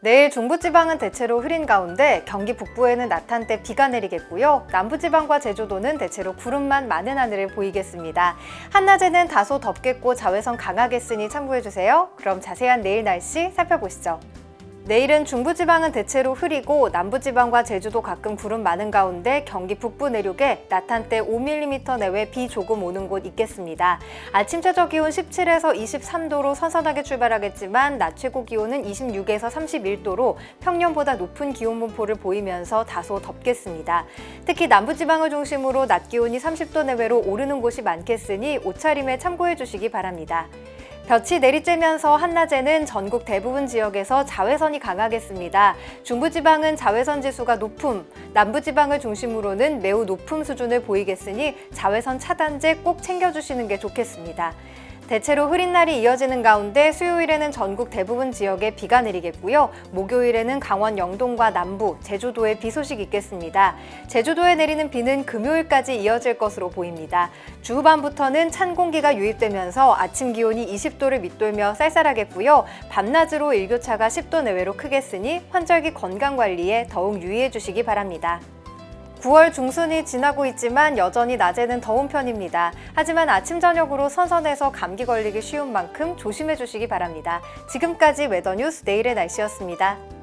내일 중부지방은 대체로 흐린 가운데 경기 북부에는 낮 한때 비가 내리겠고요. 남부지방과 제주도는 대체로 구름만 많은 하늘을 보이겠습니다. 한낮에는 다소 덥겠고 자외선 강하겠으니 참고해주세요. 그럼 자세한 내일 날씨 살펴보시죠. 내일은 중부지방은 대체로 흐리고 남부지방과 제주도 가끔 구름 많은 가운데 경기 북부 내륙에 낮 한때 5mm 내외 비 조금 오는 곳 있겠습니다. 아침 최저 기온 17에서 23도로 선선하게 출발하겠지만 낮 최고 기온은 26에서 31도로 평년보다 높은 기온 분포를 보이면서 다소 덥겠습니다. 특히 남부지방을 중심으로 낮 기온이 30도 내외로 오르는 곳이 많겠으니 옷차림에 참고해 주시기 바랍니다. 볕이 내리쬐면서 한낮에는 전국 대부분 지역에서 자외선이 강하겠습니다. 중부지방은 자외선 지수가 높음, 남부지방을 중심으로는 매우 높음 수준을 보이겠으니 자외선 차단제 꼭 챙겨주시는 게 좋겠습니다. 대체로 흐린 날이 이어지는 가운데 수요일에는 전국 대부분 지역에 비가 내리겠고요. 목요일에는 강원 영동과 남부, 제주도에 비 소식 있겠습니다. 제주도에 내리는 비는 금요일까지 이어질 것으로 보입니다. 주 후반부터는 찬 공기가 유입되면서 아침 기온이 20도를 밑돌며 쌀쌀하겠고요. 밤낮으로 일교차가 10도 내외로 크겠으니 환절기 건강 관리에 더욱 유의해 주시기 바랍니다. 9월 중순이 지나고 있지만 여전히 낮에는 더운 편입니다. 하지만 아침 저녁으로 선선해서 감기 걸리기 쉬운 만큼 조심해 주시기 바랍니다. 지금까지 웨더뉴스 내일의 날씨였습니다.